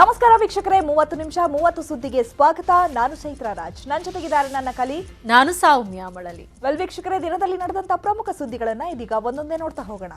ನಮಸ್ಕಾರ ವೀಕ್ಷಕರೇ ಮೂವತ್ತು ನಿಮಿಷ ಮೂವತ್ತು ಸುದ್ದಿಗೆ ಸ್ವಾಗತ. ನಾನು ಚೈತ್ರ ರಾಜ್. ನನ್ನ ಜೊತೆಗಿದ್ದಾರೆ ನನ್ನ ಕಲಿ. ನಾನು ಸೌಮ್ಯ ಮಳಲಿ ವೆಲ್ ವೀಕ್ಷಕರೇ ದಿನದಲ್ಲಿ ನಡೆದಂತಹ ಪ್ರಮುಖ ಸುದ್ದಿಗಳನ್ನ ಇದೀಗ ಒಂದೊಂದೇ ನೋಡ್ತಾ ಹೋಗೋಣ.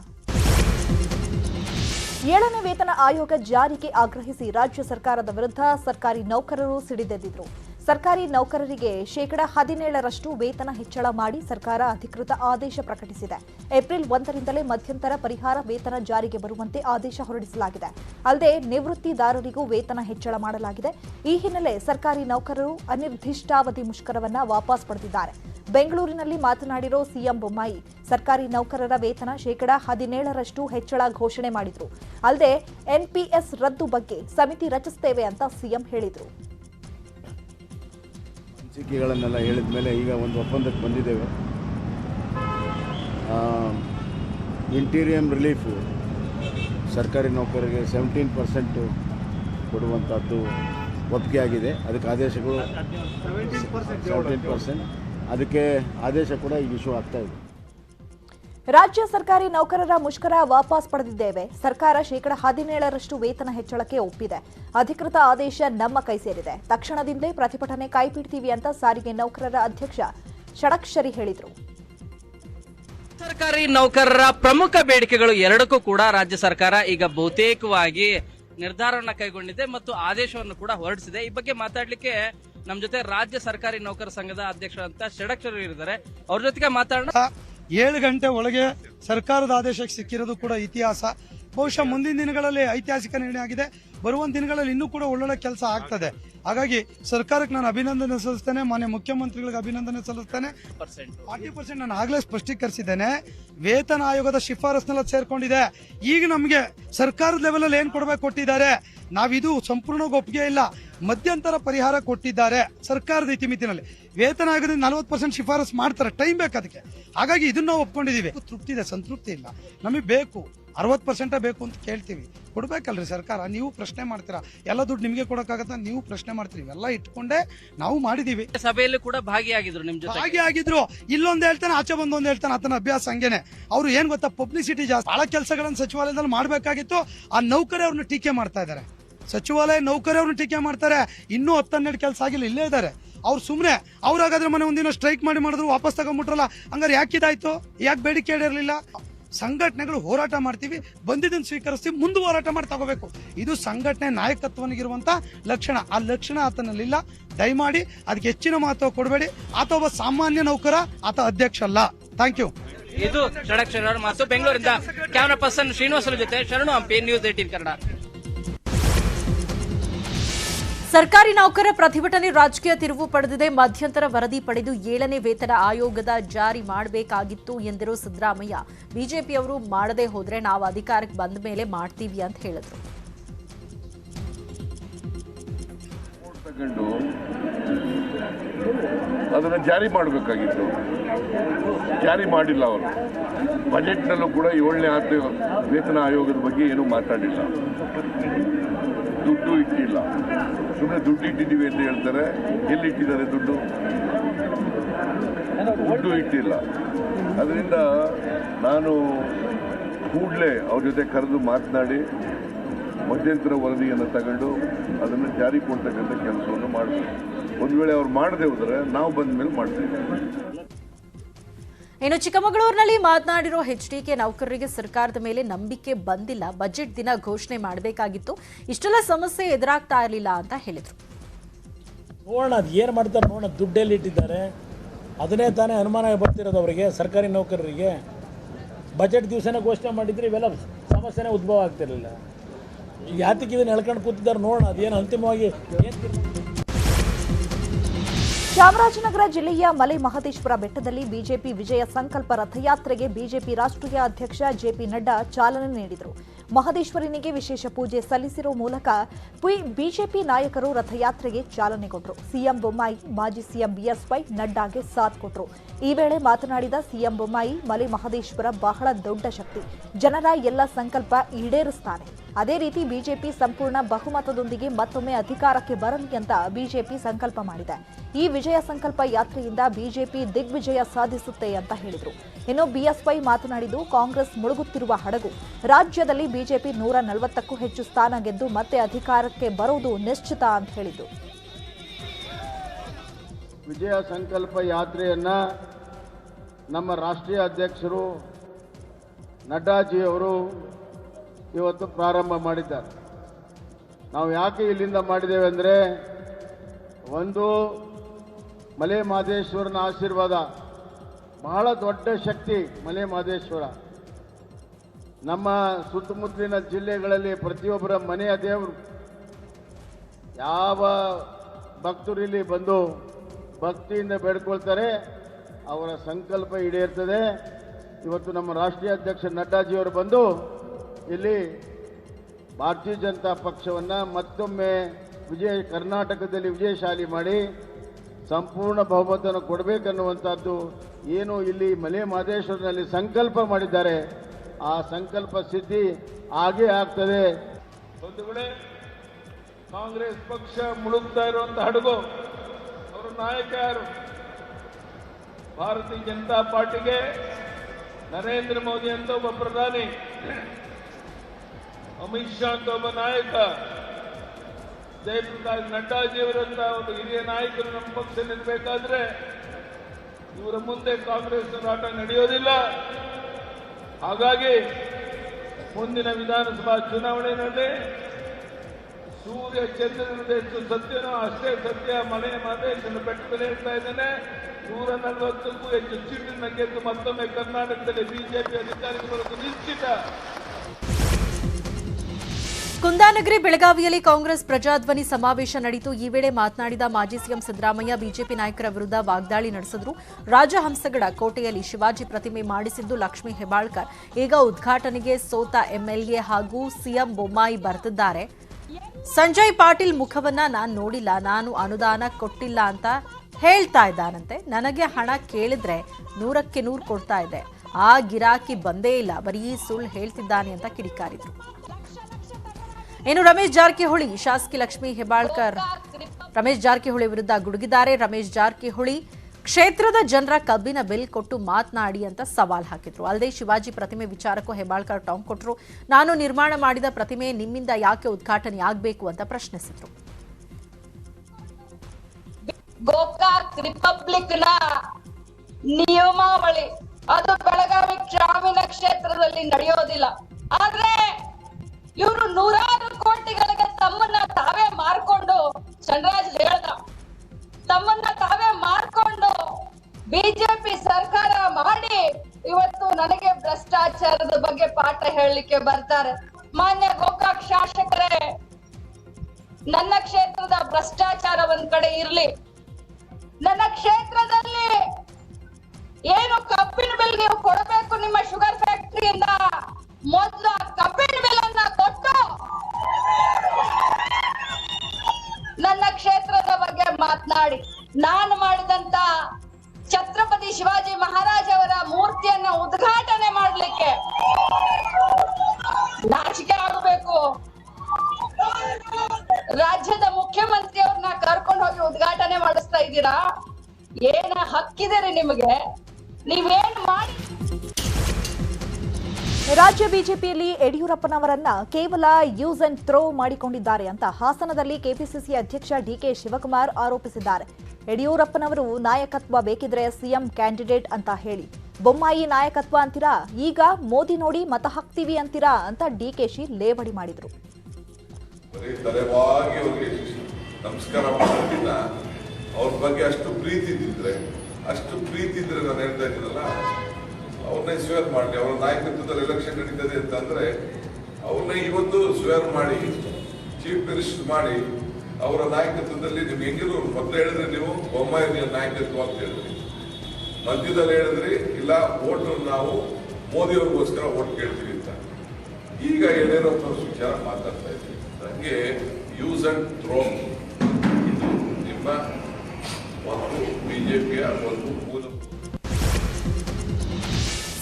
ಏಳನೇ ವೇತನ ಆಯೋಗ ಜಾರಿಗೆ ಆಗ್ರಹಿಸಿ ರಾಜ್ಯ ಸರ್ಕಾರದ ವಿರುದ್ಧ ಸರ್ಕಾರಿ ನೌಕರರು ಸಿಡಿದೆದ್ದಿದ್ರು. ಸರ್ಕಾರಿ ನೌಕರರಿಗೆ ಶೇಕಡಾ ಹದಿನೇಳರಷ್ಟು ವೇತನ ಹೆಚ್ಚಳ ಮಾಡಿ ಸರ್ಕಾರ ಅಧಿಕೃತ ಆದೇಶ ಪ್ರಕಟಿಸಿದೆ. ಏಪ್ರಿಲ್ ಒಂದರಿಂದಲೇ ಮಧ್ಯಂತರ ಪರಿಹಾರ ವೇತನ ಜಾರಿಗೆ ಬರುವಂತೆ ಆದೇಶ ಹೊರಡಿಸಲಾಗಿದೆ. ಅಲ್ಲದೆ ನಿವೃತ್ತಿದಾರರಿಗೂ ವೇತನ ಹೆಚ್ಚಳ ಮಾಡಲಾಗಿದೆ. ಈ ಹಿನ್ನೆಲೆ ಸರ್ಕಾರಿ ನೌಕರರು ಅನಿರ್ದಿಷ್ಟಾವಧಿ ಮುಷ್ಕರವನ್ನ ವಾಪಸ್ ಪಡೆದಿದ್ದಾರೆ. ಬೆಂಗಳೂರಿನಲ್ಲಿ ಮಾತನಾಡಿರೋ ಸಿಎಂ ಬೊಮ್ಮಾಯಿ, ಸರ್ಕಾರಿ ನೌಕರರ ವೇತನ ಶೇಕಡಾ ಹದಿನೇಳರಷ್ಟು ಹೆಚ್ಚಳ ಘೋಷಣೆ ಮಾಡಿದ್ರು. ಅಲ್ಲದೆ ಎನ್ಪಿಎಸ್ ರದ್ದು ಬಗ್ಗೆ ಸಮಿತಿ ರಚಿಸುತ್ತೇವೆ ಅಂತ ಸಿಎಂ ಹೇಳಿದ್ರು. ಅನಿಸಿಕೆಗಳನ್ನೆಲ್ಲ ಹೇಳಿದ ಮೇಲೆ ಈಗ ಒಂದು ಒಪ್ಪಂದಕ್ಕೆ ಬಂದಿದ್ದೇವೆ. ಇಂಟೀರಿಯಮ್ ರಿಲೀಫು ಸರ್ಕಾರಿ ನೌಕರರಿಗೆ ಸೆವೆಂಟೀನ್ ಪರ್ಸೆಂಟು ಕೊಡುವಂಥದ್ದು ಒಪ್ಪಿಗೆ ಆಗಿದೆ. ಅದಕ್ಕೆ ಆದೇಶಗಳು ಸೆವೆಂಟೀನ್ ಪರ್ಸೆಂಟ್ ಅದಕ್ಕೆ ಆದೇಶ ಕೂಡ ಈಗ ಇಶ್ಯೂ ಆಗ್ತಾಯಿದೆ ಇದೆ. ರಾಜ್ಯ ಸರ್ಕಾರಿ ನೌಕರರ ಮುಷ್ಕರ ವಾಪಸ್ ಪಡೆದಿದ್ದೇವೆ. ಸರ್ಕಾರ ಶೇಕಡ ಹದಿನೇಳರಷ್ಟು ವೇತನ ಹೆಚ್ಚಳಕ್ಕೆ ಒಪ್ಪಿದೆ. ಅಧಿಕೃತ ಆದೇಶ ನಮ್ಮ ಕೈ ಸೇರಿದೆ. ತಕ್ಷಣದಿಂದಲೇ ಪ್ರತಿಭಟನೆ ಕೈಬಿಡ್ತೀವಿ ಅಂತ ಸಾರಿಗೆ ನೌಕರರ ಅಧ್ಯಕ್ಷ ಷಡಕ್ಷರಿ ಹೇಳಿದರು. ಸರ್ಕಾರಿ ನೌಕರರ ಪ್ರಮುಖ ಬೇಡಿಕೆಗಳು ಎರಡಕ್ಕೂ ಕೂಡ ರಾಜ್ಯ ಸರ್ಕಾರ ಈಗ ಬಹುತೇಕವಾಗಿ ನಿರ್ಧಾರವನ್ನು ಕೈಗೊಂಡಿದೆ ಮತ್ತು ಆದೇಶವನ್ನು ಕೂಡ ಹೊರಡಿಸಿದೆ. ಈ ಬಗ್ಗೆ ಮಾತಾಡಲಿಕ್ಕೆ ನಮ್ಮ ಜೊತೆ ರಾಜ್ಯ ಸರ್ಕಾರಿ ನೌಕರ ಸಂಘದ ಅಧ್ಯಕ್ಷರಂತ ಷಡಕ್ಷರು ಇದ್ದಾರೆ ಅವ್ರ ಜೊತೆಗೆ ಮಾತಾಡೋಣ. ಏಳು ಗಂಟೆ ಒಳಗೆ ಸರ್ಕಾರದ ಆದೇಶಕ್ಕೆ ಸಿಕ್ಕಿರೋದು ಕೂಡ ಇತಿಹಾಸ. ಬಹುಶಃ ಮುಂದಿನ ದಿನಗಳಲ್ಲಿ ಐತಿಹಾಸಿಕ ನಿರ್ಣಯ ಆಗಿದೆ. ಬರುವ ದಿನಗಳಲ್ಲಿ ಇನ್ನೂ ಕೂಡ ಒಳ್ಳೊಳ್ಳೆ ಕೆಲಸ ಆಗ್ತದೆ. ಹಾಗಾಗಿ ಸರ್ಕಾರಕ್ಕೆ ನಾನು ಅಭಿನಂದನೆ ಸಲ್ಲಿಸ್ತೇನೆ. ಮಾನ್ಯ ಮುಖ್ಯಮಂತ್ರಿಗಳಿಗೆ ಅಭಿನಂದನೆ ಸಲ್ಲಿಸ್ತೇನೆ. ಫಾರ್ಟಿ ಪರ್ಸೆಂಟ್ ನಾನು ಆಗ್ಲೇ ಸ್ಪಷ್ಟೀಕರಿಸಿದ್ದೇನೆ. ವೇತನ ಆಯೋಗದ ಶಿಫಾರಸ್ನೆಲ್ಲ ಸೇರ್ಕೊಂಡಿದೆ. ಈಗ ನಮಗೆ ಸರ್ಕಾರದ ಲೆವೆಲ್ ಅಲ್ಲಿ ಏನ್ ಕೊಡಬೇಕು ಕೊಟ್ಟಿದ್ದಾರೆ? ನಾವಿದು ಸಂಪೂರ್ಣ ಒಪ್ಪಿಗೆ ಇಲ್ಲ. ಮಧ್ಯಂತರ ಪರಿಹಾರ ಕೊಟ್ಟಿದ್ದಾರೆ ಸರ್ಕಾರದ ಇತಿಮಿತಿನಲ್ಲಿ. ವೇತನ ಆಯೋಗದಿಂದ ನಲವತ್ತು ಪರ್ಸೆಂಟ್ ಶಿಫಾರಸು ಮಾಡ್ತಾರೆ. ಟೈಮ್ ಬೇಕು ಅದಕ್ಕೆ. ಹಾಗಾಗಿ ಇದನ್ನ ನಾವು ತೃಪ್ತಿ ಇದೆ, ಸಂತೃಪ್ತಿ ಇಲ್ಲ. ನಮಗೆ ಬೇಕು. ಅರವತ್ತು ಪರ್ಸೆಂಟೇ ಬೇಕು ಅಂತ ಕೇಳ್ತೀವಿ. ಕೊಡ್ಬೇಕಲ್ರಿ ಸರ್ಕಾರ ನೀವು ಪ್ರಶ್ನೆ ಮಾಡ್ತೀರಾ? ಎಲ್ಲ ದುಡ್ಡು ನಿಮಗೆ ಕೊಡಕ್ಕಾಗತ್ತ? ನೀವು ಪ್ರಶ್ನೆ ಮಾಡ್ತೀರಿ. ಎಲ್ಲ ಇಟ್ಕೊಂಡೇ ನಾವು ಮಾಡಿದೀವಿ. ಸಭೆಯಲ್ಲಿ ಕೂಡ ಭಾಗಿಯಾಗಿದ್ರು ನಿಮ್ ಜೊತೆ ಭಾಗಿಯಾಗಿದ್ರು. ಇಲ್ಲೊಂದ್ ಹೇಳ್ತಾನೆ ಆಚೆ ಬಂದೊಂದು ಹೇಳ್ತಾನೆ ಆತನ ಅಭ್ಯಾಸ ಹಂಗೇನೆ. ಅವ್ರು ಏನ್ ಗೊತ್ತಾ ಪಬ್ಲಿಸಿಟಿ ಜಾಸ್ತಿ. ಬಹಳ ಕೆಲಸಗಳನ್ನ ಸಚಿವಾಲಯದಲ್ಲಿ ಮಾಡಬೇಕಾಗಿತ್ತು. ಆ ನೌಕರಿ ಅವ್ರನ್ನ ಟೀಕೆ ಮಾಡ್ತಾ ಇದ್ದಾರೆ ಸಚಿವಾಲಯ ನೌಕರಿ ಅವ್ರನ್ನ ಟೀಕೆ ಮಾಡ್ತಾರೆ. ಇನ್ನೂ ಹತ್ತನ್ನೆರಡು ಕೆಲಸ ಆಗಿಲ್ಲ ಇಲ್ಲೇ ಇದ್ದಾರೆ ಅವ್ರು ಸುಮ್ನೆ ಅವ್ರಾಗಾದ್ರೆ ಮನೆ ಒಂದಿನ ಸ್ಟ್ರೈಕ್ ಮಾಡಿ ಮಾಡಿದ್ರು ವಾಪಸ್ ತಗೊಂಡ್ಬಿಟ್ರಲ್ಲ ಹಂಗಾರೆ ಯಾಕಿದಾಯ್ತು? ಯಾಕೆ ಬೇಡಿಕೆ ಇರಲಿಲ್ಲ ಸಂಘಟನೆಗಳು ಹೋರಾಟ ಮಾಡ್ತೀವಿ, ಬಂದಿದ್ದನ್ನು ಸ್ವೀಕರಿಸಿ ಮುಂದೆ ಹೋರಾಟ ಮಾಡಿ ತಗೋಬೇಕು. ಇದು ಸಂಘಟನೆ ನಾಯಕತ್ವನಿಗಿರುವಂತ ಲಕ್ಷಣ. ಆ ಲಕ್ಷಣ ಆತನಲ್ಲಿಲ್ಲ. ದಯಮಾಡಿ ಅದಕ್ಕೆ ಹೆಚ್ಚಿನ ಮಹತ್ವ ಕೊಡಬೇಡಿ. ಆತ ಒಬ್ಬ ಸಾಮಾನ್ಯ ನೌಕರ, ಆತ ಅಧ್ಯಕ್ಷ ಅಲ್ಲ ಥ್ಯಾಂಕ್ ಯು ಇದು ಮಾತು. ಬೆಂಗಳೂರಿಂದ ಕ್ಯಾಮರಾ ಪರ್ಸನ್ ಶ್ರೀನಿವಾಸರ ಜೊತೆ ಶರಣು ಹಂಪಿ ನ್ಯೂಸ್ ಏಟೀನ್ ಕನ್ನಡ. ಸರ್ಕಾರಿ ನೌಕರ ಪ್ರತಿಭಟನೆ ರಾಜಕೀಯ ತಿರುವು ಪಡೆದಿದೆ. ಮಧ್ಯಂತರ ವರದಿ ಪಡೆದು ಏಳನೇ ವೇತನ ಆಯೋಗದ ಜಾರಿ ಮಾಡಬೇಕಾಗಿತ್ತು ಎಂದಿರೋ ಸಿದ್ದರಾಮಯ್ಯ. ಬಿಜೆಪಿಯವರು ಮಾಡದೆ ಹೋದ್ರೆ ನಾವು ಅಧಿಕಾರಕ್ಕೆ ಬಂದ ಮೇಲೆ ಮಾಡ್ತೀವಿ ಅಂತ ಹೇಳಿದರು. ಅದನ್ನು ಜಾರಿ ಮಾಡಬೇಕಾಗಿತ್ತು. ಜಾರಿ ಮಾಡಿಲ್ಲ ಅವರು. ಬಜೆಟ್ನಲ್ಲೂ ಕೂಡ ಏಳನೇ ಆತ ವೇತನ ಆಯೋಗದ ಬಗ್ಗೆ ಏನೂ ಮಾತಾಡಿಲ್ಲ. ದುಡ್ಡು ಇಟ್ಟಿಲ್ಲ. ಸುಮ್ಮನೆ ದುಡ್ಡು ಇಟ್ಟಿದ್ದೀವಿ ಅಂತ ಹೇಳ್ತಾರೆ. ಎಲ್ಲಿ ಇಟ್ಟಿದ್ದಾರೆ ದುಡ್ಡು? ದುಡ್ಡು ಇಟ್ಟಿಲ್ಲ. ಅದರಿಂದ ನಾನು ಕೂಡಲೇ ಅವ್ರ ಜೊತೆ ಕರೆದು ಮಾತನಾಡಿ, ಮಧ್ಯಂತರ ವರದಿಯನ್ನು ತಗೊಂಡು ಅದನ್ನು ಜಾರಿ ಕೊಡ್ತಕ್ಕಂಥ ಕೆಲಸವನ್ನು ಮಾಡಬೇಕು ಒಂದು ವೇಳೆ ಅವ್ರು ಮಾಡದೆ ಹೋದರೆ ನಾವು ಬಂದ ಮೇಲೆ ಮಾಡ್ತೀವಿ. ಇನ್ನು ಚಿಕ್ಕಮಗಳೂರಿನಲ್ಲಿ ಮಾತನಾಡಿರೋ ಕೆ ನೌಕರರಿಗೆ ಸರ್ಕಾರದ ಮೇಲೆ ನಂಬಿಕೆ ಬಂದಿಲ್ಲ. ಬಜೆಟ್ ದಿನ ಘೋಷಣೆ ಮಾಡಬೇಕಾಗಿತ್ತು. ಇಷ್ಟೆಲ್ಲ ಸಮಸ್ಯೆ ಎದುರಾಗ್ತಾ ಇರಲಿಲ್ಲ ಅಂತ ಹೇಳಿದರು. ನೋಡೋಣ, ಅದು ಏನು ಮಾಡ್ತಾರೆ ನೋಡೋಣ. ದುಡ್ಡೆಲ್ಲಿ ಇಟ್ಟಿದ್ದಾರೆ. ಅದನ್ನೇ ತಾನೇ ಅನುಮಾನ ಬರ್ತಿರೋದು ಅವರಿಗೆ, ಸರ್ಕಾರಿ ನೌಕರರಿಗೆ. ಬಜೆಟ್ ದಿವಸನೇ ಘೋಷಣೆ ಮಾಡಿದ್ರೆ ಇವೆಲ್ಲ ಸಮಸ್ಯೆನೇ ಉದ್ಭವ ಆಗ್ತಿರಲಿಲ್ಲ. ಯಾತಕ್ಕೆ ಇದನ್ನು ಎಳ್ಕೊಂಡು ಕೂತಿದ್ದಾರೆ ನೋಡೋಣ. ಅದೇನು ಅಂತಿಮವಾಗಿ ಏನು ಚಾಮರಾಜನಗರ ಜಿಲ್ಲೆಯ ಮಲೆ ಮಹದೇಶ್ವರ ಬೆಟ್ಟದಲ್ಲಿ ಬಿಜೆಪಿ ವಿಜಯ ಸಂಕಲ್ಪ ರಥಯಾತ್ರೆಗೆ ಬಿಜೆಪಿ ರಾಷ್ಟ್ರೀಯ ಅಧ್ಯಕ್ಷ ಜೆಪಿ ನಡ್ಡಾ ಚಾಲನೆ ನೀಡಿದರು. ಮಹದೇಶ್ವರನಿಗೆ ವಿಶೇಷ ಪೂಜೆ ಸಲ್ಲಿಸಿರುವ ಮೂಲಕ ಬಿಜೆಪಿ ನಾಯಕರು ರಥಯಾತ್ರೆಗೆ ಚಾಲನೆ ಕೊಟ್ಟರು ಸಿಎಂ ಬೊಮ್ಮಾಯಿ, ಮಾಜಿ ಸಿಎಂ ಬಿಎಸ್ವೈ, ನಡ್ಡಾಗೆ ಸಾಥ್ ಕೊಟ್ಟರು ಈ ವೇಳೆ ಮಾತನಾಡಿದ ಸಿಎಂ ಬೊಮ್ಮಾಯಿ, ಮಲೆ ಮಹದೇಶ್ವರ ಬಹಳ ದೊಡ್ಡ ಶಕ್ತಿ. ಜನರ ಎಲ್ಲ ಸಂಕಲ್ಪ ಈಡೇರಿಸ್ತಾನೆ. ಅದೇ ರೀತಿ ಬಿಜೆಪಿ ಸಂಪೂರ್ಣ ಬಹುಮತದೊಂದಿಗೆ ಮತ್ತೊಮ್ಮೆ ಅಧಿಕಾರಕ್ಕೆ ಬರಲಿ ಅಂತ ಬಿಜೆಪಿ ಸಂಕಲ್ಪ ಮಾಡಿದೆ. ಈ ವಿಜಯ ಸಂಕಲ್ಪ ಯಾತ್ರೆಯಿಂದ ಬಿಜೆಪಿ ದಿಗ್ವಿಜಯ ಸಾಧಿಸುತ್ತೆ ಅಂತ ಹೇಳಿದರು. ಇನ್ನು ಬಿಎಸ್ವೈ ಮಾತನಾಡಿದ್ದು ಕಾಂಗ್ರೆಸ್ ಮುಳುಗುತ್ತಿರುವ ಹಡಗು. ರಾಜ್ಯದಲ್ಲಿ ಬಿಜೆಪಿ ನೂರ ನಲವತ್ತಕ್ಕೂ ಹೆಚ್ಚು ಸ್ಥಾನ ಗೆದ್ದು ಮತ್ತೆ ಅಧಿಕಾರಕ್ಕೆ ಬರುವುದು ನಿಶ್ಚಿತ ಅಂತ ಹೇಳಿದ್ದು. ವಿಜಯ ಸಂಕಲ್ಪ ಯಾತ್ರೆಯನ್ನು ನಮ್ಮ ರಾಷ್ಟ್ರೀಯ ಅಧ್ಯಕ್ಷರು ನಡ್ಡಾಜಿಯವರು ಇವತ್ತು ಪ್ರಾರಂಭ ಮಾಡಿದ್ದಾರೆ. ನಾವು ಯಾಕೆ ಇಲ್ಲಿಂದ ಮಾಡಿದ್ದೇವೆ ಅಂದರೆ, ಒಂದು ಮಲೆ ಮಹದೇಶ್ವರನ ಆಶೀರ್ವಾದ ಬಹಳ ದೊಡ್ಡ ಶಕ್ತಿ ಮಲೆ ಮಹದೇಶ್ವರ. ನಮ್ಮ ಸುತ್ತಮುತ್ತಲಿನ ಜಿಲ್ಲೆಗಳಲ್ಲಿ ಪ್ರತಿಯೊಬ್ಬರ ಮನೆಯ ದೇವರು. ಯಾವ ಭಕ್ತರು ಇಲ್ಲಿ ಬಂದು ಭಕ್ತಿಯಿಂದ ಬೇಡ್ಕೊಳ್ತಾರೆ, ಅವರ ಸಂಕಲ್ಪ ಈಡೇರ್ತದೆ. ಇವತ್ತು ನಮ್ಮ ರಾಷ್ಟ್ರೀಯ ಅಧ್ಯಕ್ಷ ನಡ್ಡಾಜಿಯವರು ಬಂದು ಇಲ್ಲಿ ಭಾರತೀಯ ಜನತಾ ಪಕ್ಷವನ್ನು ಮತ್ತೊಮ್ಮೆ ವಿಜಯ ಕರ್ನಾಟಕದಲ್ಲಿ ವಿಜಯಶಾಲಿ ಮಾಡಿ ಸಂಪೂರ್ಣ ಬಹುಮತವನ್ನು ಕೊಡಬೇಕನ್ನುವಂಥದ್ದು ಏನು ಇಲ್ಲಿ ಮಲೆ ಮಹದೇಶ್ವರನಲ್ಲಿ ಸಂಕಲ್ಪ ಮಾಡಿದ್ದಾರೆ. ಆ ಸಂಕಲ್ಪ ಸಿದ್ಧಿ ಆಗೇ ಆಗ್ತದೆ. ಬಂಧುಗಳೇ, ಕಾಂಗ್ರೆಸ್ ಪಕ್ಷ ಮುಳುಗ್ತಾ ಇರುವಂತ ಹಡಗು, ಅವರ ನಾಯಕ ಯಾರು? ಭಾರತೀಯ ಜನತಾ ಪಾರ್ಟಿಗೆ ನರೇಂದ್ರ ಮೋದಿ ಅಂತ ಒಬ್ಬ ಪ್ರಧಾನಿ, ಅಮಿತ್ ಶಾ ಅಂತ ಒಬ್ಬ ನಾಯಕ. ಜಯಪ್ರಕಾಶ್ ನಡ್ಡಾಜಿಯವರಂತ ಒಂದು ಹಿರಿಯ ನಾಯಕರು ನಮ್ಮ ಪಕ್ಷ ನಿಲ್ಲಬೇಕಾದ್ರೆ ಇವರ ಮುಂದೆ ಕಾಂಗ್ರೆಸ್ ಹೋರಾಟ ನಡೆಯೋದಿಲ್ಲ. ಹಾಗಾಗಿ ಮುಂದಿನ ವಿಧಾನಸಭಾ ಚುನಾವಣೆಯಲ್ಲಿ ಸೂರ್ಯ ಚಂದ್ರನಿಂದ ಎಷ್ಟು ಸತ್ಯನೋ ಅಷ್ಟೇ ಸತ್ಯ ಮನೆ ಮಹದೇಶನ ಬೆಟ್ಟದಲ್ಲಿ ಹೇಳ್ತಾ ಇದ್ದೇನೆ. ನೂರ ನಲವತ್ತಕ್ಕೂ ಹೆಚ್ಚು ಸೀಟನ್ನ ಗೆದ್ದು ಮತ್ತೊಮ್ಮೆ ಕರ್ನಾಟಕದಲ್ಲಿ ಬಿಜೆಪಿ ಅಧಿಕಾರಿಗಳು ನಿಶ್ಚಿತ. ಕುಂದಾನಗರಿ ಬೆಳಗಾವಿಯಲ್ಲಿ ಕಾಂಗ್ರೆಸ್ ಪ್ರಜಾಧ್ವನಿ ಸಮಾವೇಶ ನಡೆಯಿತು. ಈ ವೇಳೆ ಮಾತನಾಡಿದ ಮಾಜಿ ಸಿಎಂ ಸಿದ್ದರಾಮಯ್ಯ, ಬಿಜೆಪಿ ನಾಯಕರ ವಿರುದ್ಧ ವಾಗ್ದಾಳಿ ನಡೆಸಿದ್ರು. ರಾಜಹಂಸಗಡ ಕೋಟೆಯಲ್ಲಿ ಶಿವಾಜಿ ಪ್ರತಿಮೆ ಮಾಡಿಸಿದ್ದು ಲಕ್ಷ್ಮೀ ಹೆಬಾಳ್ಕರ್ ಈಗ ಉದ್ಘಾಟನೆಗೆ ಸೋತ ಎಂಎಲ್ಎ ಹಾಗೂ ಸಿಎಂ ಬೊಮ್ಮಾಯಿ ಬರ್ತಿದ್ದಾರೆ ಸಂಜಯ್ ಪಾಟೀಲ್ ಮುಖವನ್ನ ನಾನು ನೋಡಿಲ್ಲ, ನಾನು ಅನುದಾನ ಕೊಟ್ಟಿಲ್ಲ ಅಂತ ಹೇಳ್ತಾ ಇದ್ದಾನಂತೆ. ನನಗೆ ಹಣ ಕೇಳಿದ್ರೆ ನೂರಕ್ಕೆ ನೂರು ಕೊಡ್ತಾ ಇದೆ. ಆ ಗಿರಾಕಿ ಬಂದೇ ಇಲ್ಲ, ಬರೀ ಸುಳ್ಳು ಹೇಳ್ತಿದ್ದಾನೆ ಅಂತ ಕಿಡಿಕಾರಿದ್ರು. ಇನ್ನು ರಮೇಶ್ ಜಾರಕಿಹೊಳಿ, ಶಾಸಕಿ ಲಕ್ಷ್ಮಿ ಹೆಬ್ಬಾಳ್ಕರ್. ರಮೇಶ್ ಜಾರಕಿಹೊಳಿ ವಿರುದ್ಧ ಗುಡುಗಿದ್ದಾರೆ. ರಮೇಶ್ ಜಾರಕಿಹೊಳಿ, ಕ್ಷೇತ್ರದ ಜನರ ಕಬ್ಬಿನ ಬಿಲ್ ಕೊಟ್ಟು ಮಾತನಾಡಿ ಅಂತ ಸವಾಲ್ ಹಾಕಿದ್ರು. ಅಲ್ಲದೆ ಶಿವಾಜಿ ಪ್ರತಿಮೆ ವಿಚಾರಕ್ಕೂ ಹೆಬ್ಬಾಳ್ಕರ್ ಟಾಂಗ್ ಕೊಟ್ಟರು ನಾನು ನಿರ್ಮಾಣ ಮಾಡಿದ ಪ್ರತಿಮೆ ನಿಮ್ಮಿಂದ ಯಾಕೆ ಉದ್ಘಾಟನೆ ಆಗಬೇಕು ಅಂತ ಪ್ರಶ್ನಿಸಿದ್ರು. ಗೋಕಾಕ್ ರಿಪಬ್ಲಿಕ್ನ ನಿಯಮಾವಳಿ. ಅದು ಬೆಳಗಾವಿ ಗ್ರಾಮೀಣ ಕ್ಷೇತ್ರದಲ್ಲಿ ನಡೆಯೋದಿಲ್ಲ. ಆದ್ರೆ ಇವರು ನೂರಾರು ತಮ್ಮನ್ನ ತಾವೇ ಮಾರ್ಕೊಂಡು ಚಂದ್ರಾಜ್ ಹೇಳ್ದ, ತಮ್ಮನ್ನ ತಾವೇ ಮಾರ್ಕೊಂಡು ಬಿಜೆಪಿ ಸರ್ಕಾರ ಮಾಡಿ ಇವತ್ತು ನನಗೆ ಭ್ರಷ್ಟಾಚಾರದ ಬಗ್ಗೆ ಪಾಠ ಹೇಳಲಿಕ್ಕೆ ಬರ್ತಾರೆ. ಮಾನ್ಯ ಗೋಕಾಕ್ ಶಾಸಕರೇ, ನನ್ನ ಕ್ಷೇತ್ರದ ಭ್ರಷ್ಟಾಚಾರ ಒಂದ್ ಕಡೆ ಇರ್ಲಿ. ನನ್ನ ಕ್ಷೇತ್ರದಲ್ಲಿ ಏನು ಕಬ್ಬಿನ ಬಿಲ್ ನೀವು ಕೊಡಬೇಕು ನಿಮ್ಮ ಶುಗರ್ ಫ್ಯಾಕ್ಟರಿಯಿಂದ ಮೊದಲು ಆ ಕಬ್ಬಿನ ಮಾತನಾಡಿ ನಾನು ಮಾಡಿದಂತ ಛತ್ರಪತಿ ಶಿವಾಜಿ ಮಹಾರಾಜ್ ಅವರ ಮೂರ್ತಿಯನ್ನ ಉದ್ಘಾಟನೆ ಮಾಡ್ಲಿಕ್ಕೆ ನಾಚಿಕೆ ಆಗಬೇಕು. ರಾಜ್ಯದ ಮುಖ್ಯಮಂತ್ರಿ ಅವ್ರನ್ನ ಕರ್ಕೊಂಡು ಹೋಗಿ ಉದ್ಘಾಟನೆ ಮಾಡಿಸ್ತಾ ಇದ್ದೀರಾ? ಏನ ಹಕ್ಕಿದೆ ರೀ ನಿಮಗೆ? ನೀವೇನ್ ಮಾಡಿ ರಾಜ್ಯ ಬಿಜೆಪಿಯಲ್ಲಿ ಯಡಿಯೂರಪ್ಪನವರನ್ನ ಕೇವಲ ಯೂಸ್ ಅಂಡ್ ಥ್ರೋ ಮಾಡಿಕೊಂಡಿದ್ದಾರೆ ಅಂತ ಹಾಸನದಲ್ಲಿ ಕೆಪಿಸಿಸಿ ಅಧ್ಯಕ್ಷ ಡಿಕೆ ಶಿವಕುಮಾರ್ ಆರೋಪಿಸಿದ್ದಾರೆ. ಯಡಿಯೂರಪ್ಪನವರು ನಾಯಕತ್ವ ಬೇಕಿದ್ರೆ ಸಿಎಂ ಕ್ಯಾಂಡಿಡೇಟ್ ಅಂತ ಹೇಳಿ. ಬೊಮ್ಮಾಯಿ ನಾಯಕತ್ವ ಅಂತೀರಾ? ಈಗ ಮೋದಿ ನೋಡಿ ಮತ ಹಾಕ್ತೀವಿ ಅಂತೀರಾ ಅಂತ ಡಿಕೆಶಿ ಲೇವಡಿ ಮಾಡಿದ್ರು. ಅಷ್ಟು ಪ್ರೀತಿ ಇದ್ರೆ ಅಷ್ಟು ಪ್ರೀತಿ ಇದ್ರೆ ನಾನು ಹೇಳ್ತಾ ಇದ್ದೀನಲ್ಲ ಅವ್ರನ್ನೇ ಸ್ವೇರ್ ಮಾಡಲಿ. ಅವರ ನಾಯಕತ್ವದಲ್ಲಿ ಎಲೆಕ್ಷನ್ ನಡೀತದೆ ಅಂತಂದ್ರೆ ಅವ್ರನ್ನ ಇವತ್ತು ಸ್ವೇರ್ ಮಾಡಿ ಚೀಫ್ ಮಿನಿಸ್ಟರ್ ಮಾಡಿ, ಅವರ ನಾಯಕತ್ವದಲ್ಲಿ ನಿಮ್ಗೆ ಹೆಂಗಿದ್ರು ಮೊದಲು ಹೇಳಿದ್ರೆ ನೀವು ಬೊಮ್ಮಾಯಿ ನಾಯಕತ್ವ ಅಂತ ಹೇಳಿದ್ರಿ. ಮಧ್ಯದಲ್ಲಿ ಹೇಳಿದ್ರಿ, ಇಲ್ಲ ಓಟ್ ನಾವು ಮೋದಿ ಅವ್ರಿಗೋಸ್ಕರ ಓಟ್ ಕೇಳ್ತೀವಿ ಅಂತ. ಈಗ ಏನೇನೋ ಅವ್ರ ವಿಚಾರ ಮಾತಾಡ್ತಾ ಇದ್ದೀವಿ ನನಗೆ ಯೂಸ್ ಅಂಡ್ ಥ್ರೋ ಇದು ನಿಮ್ಮ ಒಂದು ಬಿಜೆಪಿಯ ಒಂದು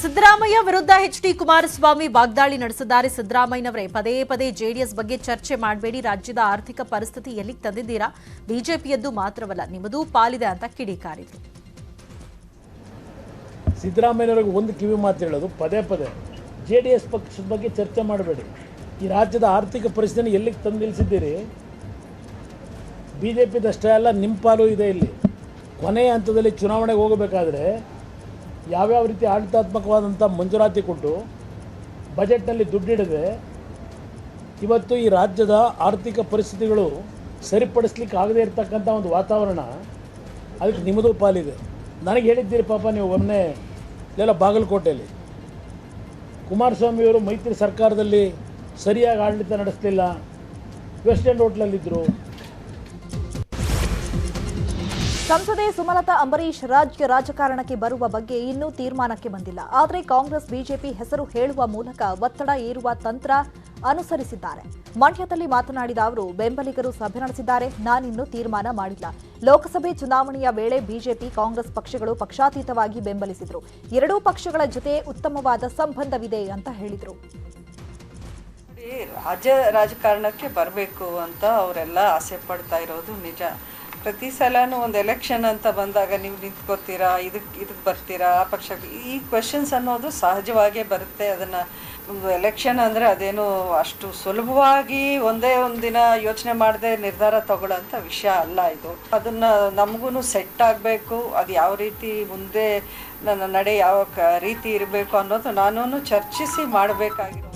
ಸಿದ್ದರಾಮಯ್ಯ ವಿರುದ್ಧ ಎಚ್ ಡಿ ಕುಮಾರಸ್ವಾಮಿ ವಾಗ್ದಾಳಿ ನಡೆಸಿದ್ದಾರೆ. ಸಿದ್ದರಾಮಯ್ಯನವರೇ, ಪದೇ ಪದೇ ಜೆಡಿಎಸ್ ಬಗ್ಗೆ ಚರ್ಚೆ ಮಾಡಬೇಡಿ. ರಾಜ್ಯದ ಆರ್ಥಿಕ ಪರಿಸ್ಥಿತಿ ಎಲ್ಲಿಗೆ ತಂದಿದ್ದೀರಾ? ಬಿಜೆಪಿಯದ್ದು ಮಾತ್ರವಲ್ಲ, ನಿಮ್ಮದೂ ಪಾಲಿದೆ ಅಂತ ಕಿಡಿಕಾರಿದ್ರು ಸಿದ್ದರಾಮಯ್ಯನವ್ರಿಗೆ ಒಂದು ಕಿವಿ ಮಾತು ಹೇಳೋದು, ಪದೇ ಪದೇ ಜೆ ಡಿ ಎಸ್ ಪಕ್ಷದ ಬಗ್ಗೆ ಚರ್ಚೆ ಮಾಡಬೇಡಿ. ಈ ರಾಜ್ಯದ ಆರ್ಥಿಕ ಪರಿಸ್ಥಿತಿ ಎಲ್ಲಿಗೆ ತಂದು ನಿಲ್ಲಿಸಿದ್ದೀರಿ? ಬಿ ಜೆ ಪಿದಷ್ಟೇ ಅಲ್ಲ ನಿಮ್ಮ ಪಾಲು ಇದೆ ಇಲ್ಲಿ. ಕೊನೆಯ ಹಂತದಲ್ಲಿ ಚುನಾವಣೆಗೆ ಹೋಗಬೇಕಾದ್ರೆ ಯಾವ್ಯಾವ ರೀತಿ ಆಡಳಿತಾತ್ಮಕವಾದಂಥ ಮಂಜೂರಾತಿ ಕೊಟ್ಟು ಬಜೆಟ್ನಲ್ಲಿ ದುಡ್ಡಿಡದೆ ಇವತ್ತು ಈ ರಾಜ್ಯದ ಆರ್ಥಿಕ ಪರಿಸ್ಥಿತಿಗಳು ಸರಿಪಡಿಸ್ಲಿಕ್ಕೆ ಆಗದೇ ಇರತಕ್ಕಂಥ ಒಂದು ವಾತಾವರಣ ಅದಕ್ಕೆ ನಿಮ್ಮದು ಪಾಲಿದೆ. ನನಗೆ ಹೇಳಿದ್ದೀರಿ ಪಾಪ ನೀವು ಒಮ್ಮೆ ಇಲ್ಲೆಲ್ಲ ಬಾಗಲಕೋಟೆಯಲ್ಲಿ. ಕುಮಾರಸ್ವಾಮಿಯವರು ಮೈತ್ರಿ ಸರ್ಕಾರದಲ್ಲಿ ಸರಿಯಾಗಿ ಆಡಳಿತ ನಡೆಸಲಿಲ್ಲ. ವೆಸ್ಟ್ ಎಂಡ್ ಹೋಟ್ಲಲ್ಲಿದ್ದರು ಸಂಸದೆ ಸುಮಲತಾ ಅಂಬರೀಶ್ ರಾಜ್ಯ ರಾಜಕಾರಣಕ್ಕೆ ಬರುವ ಬಗ್ಗೆ ಇನ್ನೂ ತೀರ್ಮಾನಕ್ಕೆ ಬಂದಿಲ್ಲ. ಆದರೆ ಕಾಂಗ್ರೆಸ್, ಬಿಜೆಪಿ ಹೆಸರು ಹೇಳುವ ಮೂಲಕ ಒತ್ತಡ ಏರುವ ತಂತ್ರ ಅನುಸರಿಸಿದ್ದಾರೆ. ಮಂಡ್ಯದಲ್ಲಿ ಮಾತನಾಡಿದ ಅವರು, ಬೆಂಬಲಿಗರು ಸಭೆ ನಡೆಸಿದ್ದಾರೆ. ನಾನಿನ್ನೂ ತೀರ್ಮಾನ ಮಾಡಿಲ್ಲ. ಲೋಕಸಭೆ ಚುನಾವಣೆಯ ವೇಳೆ ಬಿಜೆಪಿ, ಕಾಂಗ್ರೆಸ್ ಪಕ್ಷಗಳು ಪಕ್ಷಾತೀತವಾಗಿ ಬೆಂಬಲಿಸಿದರು. ಎರಡೂ ಪಕ್ಷಗಳ ಜೊತೆ ಉತ್ತಮವಾದ ಸಂಬಂಧವಿದೆ ಅಂತ ಹೇಳಿದರು. ರಾಜ್ಯ ರಾಜಕಾರಣಕ್ಕೆ ಬರಬೇಕು ಅಂತ ಅವರೆಲ್ಲ ಆಸೆ ಪಡ್ತಾ ಇರೋದು ನಿಜ. ಪ್ರತಿ ಸಲನೂ ಒಂದು ಎಲೆಕ್ಷನ್ ಅಂತ ಬಂದಾಗ ನೀವು ನಿಂತ್ಕೋತೀರಾ? ಇದಕ್ಕೆ ಇದಕ್ಕೆ ಬರ್ತೀರಾ? ಆ ಪಕ್ಷಕ್ಕೆ ಈ ಕ್ವೆಶನ್ಸ್ ಅನ್ನೋದು ಸಹಜವಾಗೇ ಬರುತ್ತೆ. ಅದನ್ನು ಒಂದು ಎಲೆಕ್ಷನ್ ಅಂದರೆ ಅದೇನು ಅಷ್ಟು ಸುಲಭವಾಗಿ ಒಂದೇ ಒಂದು ದಿನ ಯೋಚನೆ ಮಾಡದೆ ನಿರ್ಧಾರ ತಗೊಳ್ಳೋಂಥ ವಿಷಯ ಅಲ್ಲ ಇದು. ಅದನ್ನು ನಮಗೂ ಸೆಟ್ ಆಗಬೇಕು. ಅದು ಯಾವ ರೀತಿ ಮುಂದೆ ನನ್ನ ನಡೆ ಯಾವ ರೀತಿ ಇರಬೇಕು ಅನ್ನೋದು ನಾನು ಚರ್ಚಿಸಿ ಮಾಡಬೇಕಾಗಿರೋ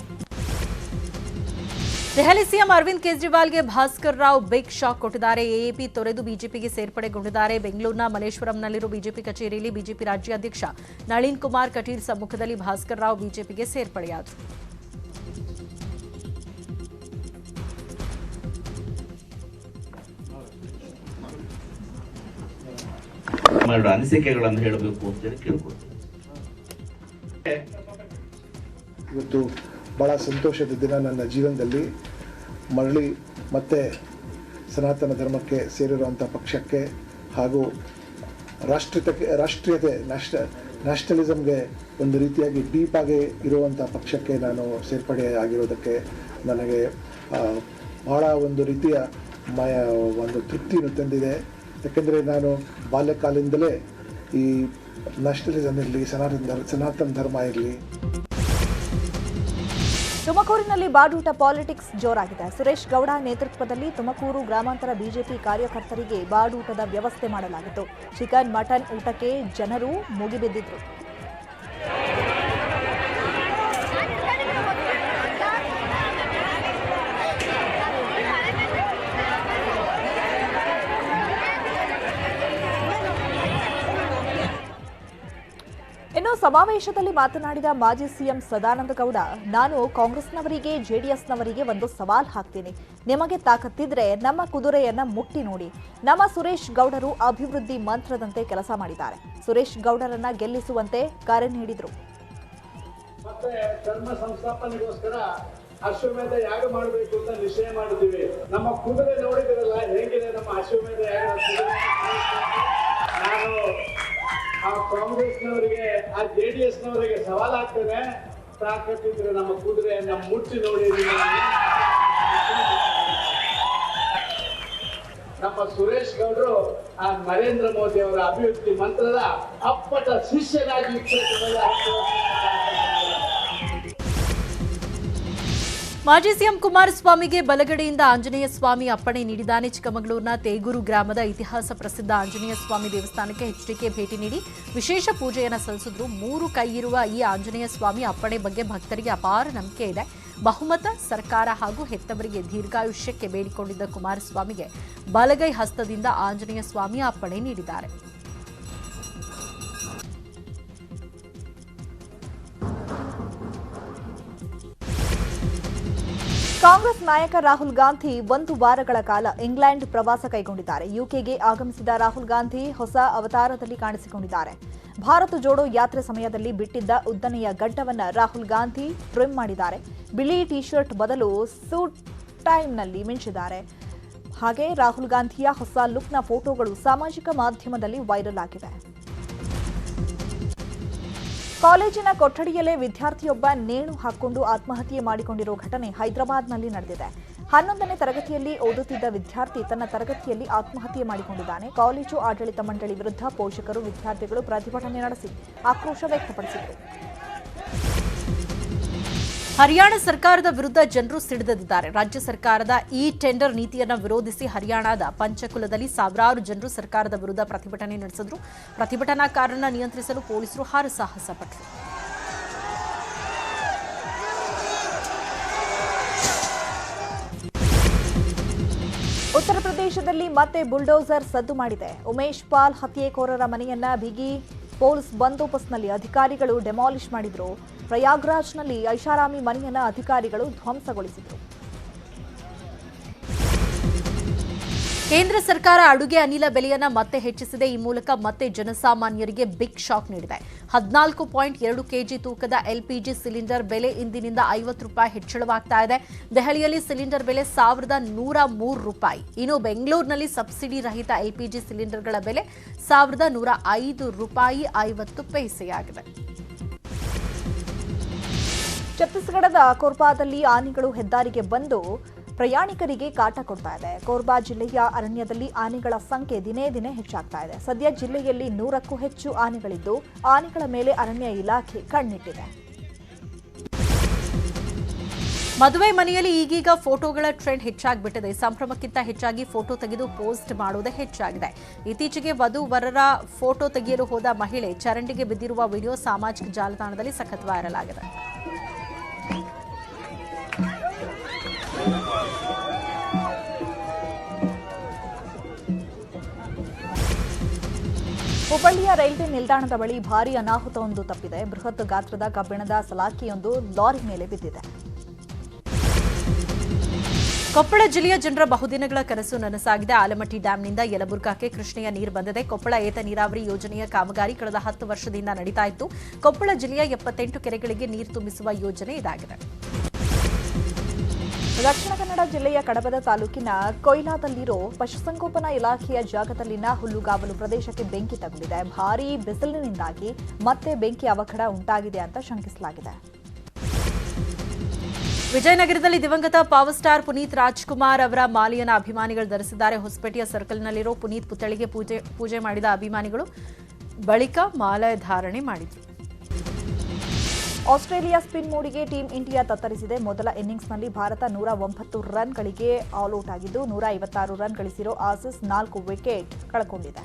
ದೆಹಲಿ ಸಿಎಂ ಅರವಿಂದ್ ಕೇಜ್ರಿವಾಲ್ಗೆ ಭಾಸ್ಕರ್ ರಾವ್ ಬಿಗ್ ಶಾಕ್ ಕೊಟ್ಟಿದ್ದಾರೆ. ಎಎಪಿ ತೊರೆದು ಬಿಜೆಪಿಗೆ ಸೇರ್ಪಡೆಗೊಂಡಿದ್ದಾರೆ. ಬೆಂಗಳೂರಿನ ಮಲ್ಲೇಶ್ವರಂನಲ್ಲಿರುವ ಬಿಜೆಪಿ ಕಚೇರಿಯಲ್ಲಿ ಬಿಜೆಪಿ ರಾಜ್ಯಾಧ್ಯಕ್ಷ ನಳಿನ್ ಕುಮಾರ್ ಕಟೀಲ್ ಸಮ್ಮುಖದಲ್ಲಿ ಭಾಸ್ಕರ್ ರಾವ್ ಬಿಜೆಪಿಗೆ ಸೇರ್ಪಡೆಯಾದರು. ಅನಿಸಿಕೆಗಳನ್ನು ಹೇಳಬೇಕು ಅಂತ ಕೇಳ್ಕೊಳ್ತೀನಿ. ಇವತ್ತು ಭಾಳ ಸಂತೋಷದ ದಿನ ನನ್ನ ಜೀವನದಲ್ಲಿ. ಮರಳಿ ಮತ್ತೆ ಸನಾತನ ಧರ್ಮಕ್ಕೆ ಸೇರಿರುವಂಥ ಪಕ್ಷಕ್ಕೆ ಹಾಗೂ ರಾಷ್ಟ್ರೀಯತೆ ರಾಷ್ಟ್ರೀಯತೆ, ನ್ಯಾಷ ನ್ಯಾಷನಲಿಸಮ್ಗೆ ಒಂದು ರೀತಿಯಾಗಿ ಡೀಪಾಗಿ ಇರುವಂಥ ಪಕ್ಷಕ್ಕೆ ನಾನು ಸೇರ್ಪಡೆ ಆಗಿರೋದಕ್ಕೆ ನನಗೆ ಭಾಳ ಒಂದು ರೀತಿಯ ಮಯ, ಒಂದು ತೃಪ್ತಿಯನ್ನು ತಂದಿದೆ. ಯಾಕೆಂದರೆ ನಾನು ಬಾಲ್ಯಕಾಲದಿಂದಲೇ ಈ ನ್ಯಾಷನಲಿಸಮ್ ಇರಲಿ, ಸನಾತನ ಸನಾತನ ಧರ್ಮ ಇರಲಿ ತುಮಕೂರಿನಲ್ಲಿ ಬಾಡೂಟ ಪಾಲಿಟಿಕ್ಸ್ ಜೋರಾಗಿದೆ. ಸುರೇಶ್ ಗೌಡ ನೇತೃತ್ವದಲ್ಲಿ ತುಮಕೂರು ಗ್ರಾಮಾಂತರ ಬಿಜೆಪಿ ಕಾರ್ಯಕರ್ತರಿಗೆ ಬಾಡೂಟದ ವ್ಯವಸ್ಥೆ ಮಾಡಲಾಗಿತ್ತು. ಚಿಕನ್ ಮಟನ್ ಊಟಕ್ಕೆ ಜನರು ಮುಗಿಬಿದ್ದಿದ್ರು. ಸಮಾವೇಶದಲ್ಲಿ ಮಾತನಾಡಿದ ಮಾಜಿ ಸಿಎಂ ಸದಾನಂದ ಗೌಡ, ನಾನು ಕಾಂಗ್ರೆಸ್ನವರಿಗೆ, ಜೆಡಿಎಸ್ನವರಿಗೆ ಒಂದು ಸವಾಲ್ ಹಾಕ್ತೀನಿ. ನಿಮಗೆ ತಾಕತ್ತಿದ್ರೆ ನಮ್ಮ ಕುದುರೆಯನ್ನ ಮುಟ್ಟಿ ನೋಡಿ. ನಮ್ಮ ಸುರೇಶ್ ಗೌಡರು ಅಭಿವೃದ್ಧಿ ಮಂತ್ರದಂತೆ ಕೆಲಸ ಮಾಡಿದ್ದಾರೆ. ಸುರೇಶ್ ಗೌಡರನ್ನ ಗೆಲ್ಲಿಸುವಂತೆ ಕರೆ ನೀಡಿದರು. ಅಶ್ವಮೇಧ ಯಾಗ ಮಾಡಬೇಕು ಅಂತ ನಿಶ್ಚಯ ಮಾಡಿದ್ದೀವಿ. ನಮ್ಮ ಕುದುರೆ ನೋಡಿದಿರಲ್ಲ, ಹೇಗಿದೆ ನಮ್ಮ ಅಶ್ವಮೇಧ ಯಾಗ? ನಾನು ಆ ಕಾಂಗ್ರೆಸ್ನವರಿಗೆ, ಆ ಜೆ ಡಿ ಎಸ್ನವರಿಗೆ ಸವಾಲ್ ಹಾಕ್ತೇನೆ ತಾಕತ್ತಿದ್ರೆ ನಮ್ಮ ಕುದುರೆಯನ್ನ ಮುಟ್ಟಿ ನೋಡಿ. ನಮ್ಮ ಸುರೇಶ್ ಗೌಡರು, ಆ ನರೇಂದ್ರ ಮೋದಿ ಅವರ ಅಭಿವೃದ್ಧಿ ಮಂತ್ರದ ಅಪ್ಪಟ ಶಿಷ್ಯನಾಗಿ ಈ ಮಾಜಿ ಸಿಎಂ ಕುಮಾರಸ್ವಾಮಿಗೆ ಬಲಗಡೆಯಿಂದ ಆಂಜನೇಯ ಸ್ವಾಮಿ ಅಪ್ಪಣೆ ನೀಡಿದ್ದಾನೆ. ಚಿಕ್ಕಮಗಳೂರಿನ ತೇಗೂರು ಗ್ರಾಮದ ಇತಿಹಾಸ ಪ್ರಸಿದ್ಧ ಆಂಜನೇಯ ಸ್ವಾಮಿ ದೇವಸ್ಥಾನಕ್ಕೆ ಎಚ್ಡಿಕೆ ಭೇಟಿ ನೀಡಿ ವಿಶೇಷ ಪೂಜೆಯನ್ನು ಸಲ್ಲಿಸಿದ್ರು. ಮೂರು ಕೈ ಇರುವ ಈ ಆಂಜನೇಯ ಸ್ವಾಮಿ ಅಪ್ಪಣೆ ಬಗ್ಗೆ ಭಕ್ತರಿಗೆ ಅಪಾರ ನಂಬಿಕೆ ಇದೆ. ಬಹುಮತ ಸರ್ಕಾರ ಹಾಗೂ ಹೆತ್ತವರಿಗೆ ದೀರ್ಘಾಯುಷ್ಯಕ್ಕೆ ಬೇಡಿಕೊಂಡಿದ್ದ ಕುಮಾರಸ್ವಾಮಿಗೆ ಬಲಗೈ ಹಸ್ತದಿಂದ ಆಂಜನೇಯ ಸ್ವಾಮಿ ಅಪ್ಪಣೆ ನೀಡಿದ್ದಾರೆ. ಕಾಂಗ್ರೆಸ್ ನಾಯಕ ರಾಹುಲ್ ಗಾಂಧಿ ಒಂದು ವಾರಗಳ ಕಾಲ ಇಂಗ್ಲೆಂಡ್ ಪ್ರವಾಸ ಕೈಗೊಂಡಿದ್ದಾರೆ. ಯುಕೆಗೆ ಆಗಮಿಸಿದ ರಾಹುಲ್ ಗಾಂಧಿ ಹೊಸ ಅವತಾರದಲ್ಲಿ ಕಾಣಿಸಿಕೊಂಡಿದ್ದಾರೆ. ಭಾರತ ಜೋಡೋ ಯಾತ್ರೆ ಸಮಯದಲ್ಲಿ ಬಿಟ್ಟಿದ್ದ ಉದ್ದನೆಯ ಗಡ್ಡವನ್ನು ರಾಹುಲ್ ಗಾಂಧಿ ಟ್ರಿಮ್ ಮಾಡಿದ್ದಾರೆ. ಬಿಳಿ ಟಿ ಶರ್ಟ್ ಬದಲು ಸೂಟ್ ಟೈಮ್ನಲ್ಲಿ ಮಿಂಚಿದ್ದಾರೆ. ಹಾಗೆ ರಾಹುಲ್ ಗಾಂಧಿಯ ಹೊಸ ಲುಕ್ನ ಫೋಟೋಗಳು ಸಾಮಾಜಿಕ ಮಾಧ್ಯಮದಲ್ಲಿ ವೈರಲ್ ಆಗಿವೆ. ಕಾಲೇಜಿನ ಕೊಠಡಿಯಲ್ಲೇ ವಿದ್ಯಾರ್ಥಿಯೊಬ್ಬ ನೇಣು ಹಾಕೊಂಡು ಆತ್ಮಹತ್ಯೆ ಮಾಡಿಕೊಂಡಿರುವ ಘಟನೆ ಹೈದರಾಬಾದ್ನಲ್ಲಿ ನಡೆದಿದೆ. ಹನ್ನೊಂದನೇ ತರಗತಿಯಲ್ಲಿ ಓದುತ್ತಿದ್ದ ವಿದ್ಯಾರ್ಥಿ ತನ್ನ ತರಗತಿಯಲ್ಲಿ ಆತ್ಮಹತ್ಯೆ ಮಾಡಿಕೊಂಡಿದ್ದಾನೆ. ಕಾಲೇಜು ಆಡಳಿತ ಮಂಡಳಿ ವಿರುದ್ಧ ಪೋಷಕರು ವಿದ್ಯಾರ್ಥಿಗಳು ಪ್ರತಿಭಟನೆ ನಡೆಸಿ ಆಕ್ರೋಶ ವ್ಯಕ್ತಪಡಿಸಿದರು. ಹರಿಯಾಣ ಸರ್ಕಾರದ ವಿರುದ್ಧ ಜನರು ಸಿಡಿದಿದ್ದಾರೆ ರಾಜ್ಯ ಸರ್ಕಾರದ ಈ ಟೆಂಡರ್ ನೀತಿಯನ್ನು ವಿರೋಧಿಸಿ ಹರಿಯಾಣದ ಪಂಚಕುಲದಲ್ಲಿ ಸಾವಿರಾರು ಜನರು ಸರ್ಕಾರದ ವಿರುದ್ಧ ಪ್ರತಿಭಟನೆ ನಡೆಸಿದ್ರು. ಪ್ರತಿಭಟನಾಕಾರರನ್ನ ನಿಯಂತ್ರಿಸಲು ಪೊಲೀಸರು ಹರಸಾಹಸ ಪಟ್ಟರು ಉತ್ತರ ಪ್ರದೇಶದಲ್ಲಿ ಮತ್ತೆ ಬುಲ್ಡೋಸರ್ ಸದ್ದು ಮಾಡಿದೆ. ಉಮೇಶ್ ಪಾಲ್ ಹತ್ಯೆಕೋರರ ಮನೆಯನ್ನ ಬಿಗಿ ಪೊಲೀಸ್ ಬಂದೋಬಸ್ತ್ನಲ್ಲಿ ಅಧಿಕಾರಿಗಳು ಡೆಮಾಲಿಷ್ ಮಾಡಿದ್ರು. ಪ್ರಯಾಗ್ರಾಜ್ನಲ್ಲಿ ಐಷಾರಾಮಿ ಮನೆಯನ್ನ ಅಧಿಕಾರಿಗಳು ಧ್ವಂಸಗೊಳಿಸಿದರು. ಕೇಂದ್ರ ಸರ್ಕಾರ ಅಡುಗೆ ಅನಿಲ ಬೆಲೆಯನ್ನ ಮತ್ತೆ ಹೆಚ್ಚಿಸಿದೆ. ಈ ಮೂಲಕ ಮತ್ತೆ ಜನಸಾಮಾನ್ಯರಿಗೆ ಬಿಗ್ ಶಾಕ್ ನೀಡಿದೆ. ಹದಿನಾಲ್ಕು ಪಾಯಿಂಟ್ ಎರಡು ಕೆಜಿ ತೂಕದ ಎಲ್ಪಿಜಿ ಸಿಲಿಂಡರ್ ಬೆಲೆ ಇಂದಿನಿಂದ ಐವತ್ತು ರೂಪಾಯಿ ಹೆಚ್ಚಳವಾಗ್ತಾ ಇದೆ. ದೆಹಲಿಯಲ್ಲಿ ಸಿಲಿಂಡರ್ ಬೆಲೆ ಸಾವಿರದ ನೂರ ಮೂರು ರೂಪಾಯಿ. ಇನ್ನು ಬೆಂಗಳೂರಿನಲ್ಲಿ ಸಬ್ಸಿಡಿ ರಹಿತ ಎಲ್ಪಿಜಿ ಸಿಲಿಂಡರ್ಗಳ ಬೆಲೆ ಸಾವಿರದ ನೂರ ಐದು ರೂಪಾಯಿ ಐವತ್ತು ಪೈಸೆಯಾಗಿದೆ. ಛತ್ತೀಸ್ಗಢದ ಕೋರ್ಬಾದಲ್ಲಿ ಆನೆಗಳು ಹೆದ್ದಾರಿಗೆ ಬಂದು ಪ್ರಯಾಣಿಕರಿಗೆ ಕಾಟ ಕೊಡ್ತಾ ಇದೆ. ಕೋರ್ಬಾ ಜಿಲ್ಲೆಯ ಅರಣ್ಯದಲ್ಲಿ ಆನೆಗಳ ಸಂಖ್ಯೆ ದಿನೇ ದಿನೇ ಹೆಚ್ಚಾಗ್ತಾ ಇದೆ. ಸದ್ಯ ಜಿಲ್ಲೆಯಲ್ಲಿ ನೂರಕ್ಕೂ ಹೆಚ್ಚು ಆನೆಗಳಿದ್ದು, ಆನೆಗಳ ಮೇಲೆ ಅರಣ್ಯ ಇಲಾಖೆ ಕಣ್ಣಿಟ್ಟಿದೆ. ಮದುವೆ ಮನೆಯಲ್ಲಿ ಈಗೀಗ ಫೋಟೋಗಳ ಟ್ರೆಂಡ್ ಹೆಚ್ಚಾಗ್ಬಿಟ್ಟಿದೆ. ಸಂಭ್ರಮಕ್ಕಿಂತ ಹೆಚ್ಚಾಗಿ ಫೋಟೋ ತೆಗೆದು ಪೋಸ್ಟ್ ಮಾಡುವುದೇ ಹೆಚ್ಚಾಗಿದೆ. ಇತ್ತೀಚೆಗೆ ವಧು ವರರ ಫೋಟೋ ತೆಗೆಯಲು ಹೋದ ಮಹಿಳೆ ಚರಂಡಿಗೆ ಬಿದ್ದಿರುವ ವಿಡಿಯೋ ಸಾಮಾಜಿಕ ಜಾಲತಾಣದಲ್ಲಿ ಸಖತ್ ವೈರಲ್ ಆಗಿದೆ. ಹುಬ್ಬಳ್ಳಿಯ ರೈಲ್ವೆ ನಿಲ್ದಾಣದ ಬಳಿ ಭಾರೀ ಅನಾಹುತವೊಂದು ತಪ್ಪಿದೆ. ಬೃಹತ್ ಗಾತ್ರದ ಕಬ್ಬಿಣದ ಸಲಾಕಿಯೊಂದು ಲಾರಿ ಮೇಲೆ ಬಿದ್ದಿದೆ. ಕೊಪ್ಪಳ ಜಿಲ್ಲೆಯ ಜನರ ಬಹುದಿನಗಳ ಕನಸು ನನಸಾಗಿದೆ. ಆಲಮಟ್ಟಿ ಡ್ಯಾಂನಿಂದ ಯಲಬುರ್ಗಾಕ್ಕೆ ಕೃಷ್ಣೆಯ ನೀರು ಬಂದಿದೆ. ಕೊಪ್ಪಳ ಏತ ನೀರಾವರಿ ಯೋಜನೆಯ ಕಾಮಗಾರಿ ಕಳೆದ ಹತ್ತು ವರ್ಷದಿಂದ ನಡೀತಾ ಇತ್ತು. ಕೊಪ್ಪಳ ಜಿಲ್ಲೆಯ ಎಪ್ಪತ್ತೆಂಟು ಕೆರೆಗಳಿಗೆ ನೀರು ತುಂಬಿಸುವ ಯೋಜನೆ ಇದಾಗಿದೆ. ದಕ್ಷಿಣ ಕನ್ನಡ ಜಿಲ್ಲೆಯ ಕಡಬದ ತಾಲೂಕಿನ ಕೊಯ್ಲಾದಲ್ಲಿರೋ ಪಶುಸಂಗೋಪನಾ ಇಲಾಖೆಯ ಜಾಗದಲ್ಲಿನ ಹುಲ್ಲುಗಾವಲು ಪ್ರದೇಶಕ್ಕೆ ಬೆಂಕಿ ತಗುಲಿದೆ. ಭಾರೀ ಬಿಸಿಲಿನಿಂದಾಗಿ ಮತ್ತೆ ಬೆಂಕಿ ಅವಘಡ ಉಂಟಾಗಿದೆ ಅಂತ ಶಂಕಿಸಲಾಗಿದೆ. ವಿಜಯನಗರದಲ್ಲಿ ದಿವಂಗತ ಪವರ್ ಸ್ಟಾರ್ ಪುನೀತ್ ರಾಜ್ಕುಮಾರ್ ಅವರ ಮಾಲಿಯನ ಅಭಿಮಾನಿಗಳು ಧರಿಸಿದ್ದಾರೆ. ಹೊಸಪೇಟೆಯ ಸರ್ಕಲ್ನಲ್ಲಿರೋ ಪುನೀತ್ ಪುತ್ಥಳಿಗೆ ಪೂಜೆ ಪೂಜೆ ಮಾಡಿದ ಅಭಿಮಾನಿಗಳು ಬಳಿಕ ಮಾಲೆ ಧಾರಣೆ ಮಾಡಿದರು. ಆಸ್ಟ್ರೇಲಿಯಾ ಸ್ಪಿನ್ ಮೂಡಿಗೆ ಟೀಂ ಇಂಡಿಯಾ ತತ್ತರಿಸಿದೆ. ಮೊದಲ ಇನ್ನಿಂಗ್ಸ್ನಲ್ಲಿ ಭಾರತ ನೂರ ಒಂಬತ್ತು ರನ್ಗಳಿಗೆ ಆಲ್ಔಟ್ ಆಗಿದ್ದು, ನೂರ ಐವತ್ತಾರು ರನ್ ಗಳಿಸಿರೋ ಆಸಿಸ್ ನಾಲ್ಕು ವಿಕೆಟ್ ಕಳ್ಕೊಂಡಿದೆ.